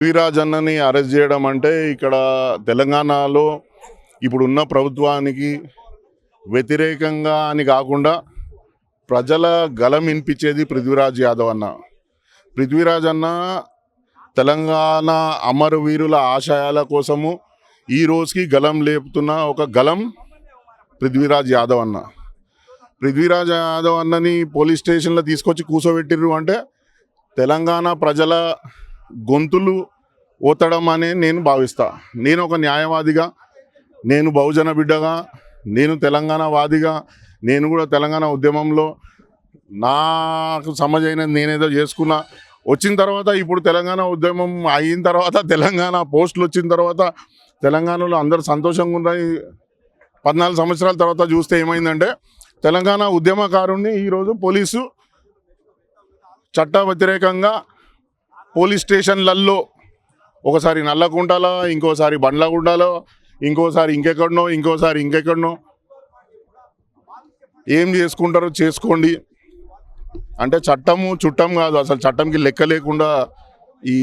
పృథ్వీరాజ్ అన్నని అరెస్ట్ చేయడం అంటే ఇక్కడ తెలంగాణలో ఇప్పుడున్న ప్రభుత్వానికి వ్యతిరేకంగా అని కాకుండా ప్రజల గలం వినిపించేది పృథ్వీరాజ్ యాదవ్ అన్న. పృథ్వీరాజ్ అన్న తెలంగాణ అమరవీరుల ఆశయాల కోసము ఈ రోజుకి గలం లేపుతున్న ఒక గలం పృథ్వీరాజ్ యాదవ్ అన్న. పృథ్వీరాజ్ యాదవ్ అన్నని పోలీస్ స్టేషన్లో తీసుకొచ్చి కూర్చోబెట్టిర్రు అంటే తెలంగాణ ప్రజల గొంతులు ఓతడం అనే నేను భావిస్తా. నేను ఒక న్యాయవాదిగా నేను బహుజన బిడ్డగా నేను తెలంగాణ వాదిగా నేను కూడా తెలంగాణ ఉద్యమంలో నాకు సమజైన నేనేదో చేసుకున్నా. వచ్చిన తర్వాత ఇప్పుడు తెలంగాణ ఉద్యమం అయిన తర్వాత తెలంగాణ పోస్టులు వచ్చిన తర్వాత తెలంగాణలో అందరు సంతోషంగా ఉన్నాయి. పద్నాలుగు సంవత్సరాల తర్వాత చూస్తే ఏమైందంటే తెలంగాణ ఉద్యమకారుణ్ణి ఈరోజు పోలీసు చట్ట వ్యతిరేకంగా పోలీస్ స్టేషన్లల్లో ఒకసారి నల్లకుంటలో ఇంకోసారి బండ్లగుండలో ఇంకోసారి ఇంకెక్కడనో ఇంకోసారి ఇంకెక్కడనో. ఏం చేసుకుంటారో చేసుకోండి. అంటే చట్టము చుట్టం కాదు. అసలు చట్టంకి లెక్క లేకుండా ఈ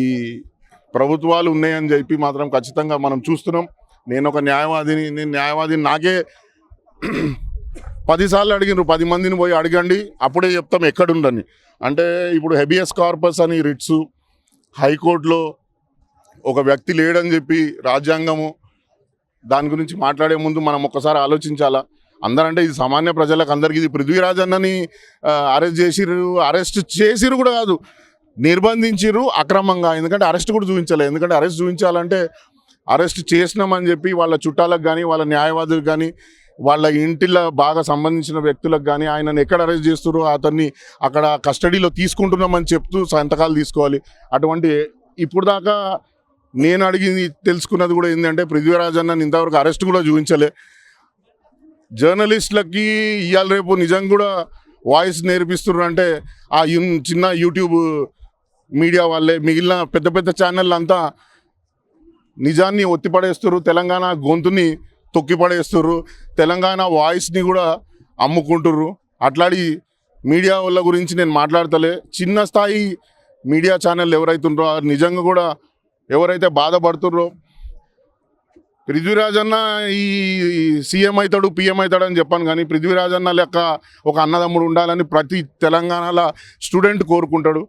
ప్రభుత్వాలు ఉన్నాయని చెప్పి మాత్రం ఖచ్చితంగా మనం చూస్తున్నాం. నేను ఒక న్యాయవాదిని నేను న్యాయవాదిని నాకే పదిసార్లు అడిగినారు పది మందిని పోయి అడగండి. అప్పుడే చెప్తాం ఎక్కడుండని అంటే ఇప్పుడు హెబియస్ కార్పస్ అని రిట్స్ హైకోర్టులో ఒక వ్యక్తి లేడని చెప్పి రాజ్యాంగము దాని గురించి మాట్లాడే ముందు మనం ఒక్కసారి ఆలోచించాలా? అందరంటే ఇది సామాన్య ప్రజలకు అందరికీ ఇది పృథ్వీరాజ్ అన్నని అరెస్ట్ చేసిర్రు అరెస్ట్ చేసిరు కూడా కాదు. నిర్బంధించిర్రు అక్రమంగా. ఎందుకంటే అరెస్ట్ కూడా చూపించలేదు ఎందుకంటే అరెస్ట్ చూపించాలంటే అరెస్ట్ చేసినామని చెప్పి వాళ్ళ చుట్టాలకు కానీ వాళ్ళ న్యాయవాదులకు కానీ వాళ్ళ ఇంటిలో బాగా సంబంధించిన వ్యక్తులకు కానీ ఆయనను ఎక్కడ అరెస్ట్ చేస్తారో అతన్ని అక్కడ కస్టడీలో తీసుకుంటున్నామని చెప్తూ సంతకాలు తీసుకోవాలి. అటువంటి ఇప్పుడు దాకా నేను అడిగింది తెలుసుకున్నది కూడా ఏంటంటే పృథ్వీరాజ్ అన్న ఇంతవరకు అరెస్ట్ కూడా చూపించలే. జర్నలిస్టులకి ఇవాళ రేపు నిజంగా కూడా వాయిస్ నేర్పిస్తున్నారు అంటే ఆ యు- చిన్న యూట్యూబ్ మీడియా వాళ్ళే మిగిలిన పెద్ద పెద్ద ఛానళ్ళు అంతా నిజాన్ని ఒత్తిపడేస్తారు తెలంగాణ గొంతుని తొక్కిపడేస్తారు తెలంగాణ వాయిస్ని కూడా అమ్ముకుంటుర్రు. అట్లాడి మీడియా వాళ్ళ గురించి నేను మాట్లాడతలే. చిన్న స్థాయి మీడియా ఛానల్ ఎవరైతుండ్రో ఆ నిజంగా కూడా ఎవరైతే బాధపడుతుర్రో పృథ్వీరాజ్ అన్న ఈ సీఎం అవుతాడు పిఎం అవుతాడు అని చెప్పాను కానీ పృథ్వీరాజ్ అన్న లెక్క ఒక అన్నదమ్ముడు ఉండాలని ప్రతి తెలంగాణలో స్టూడెంట్ కోరుకుంటాడు.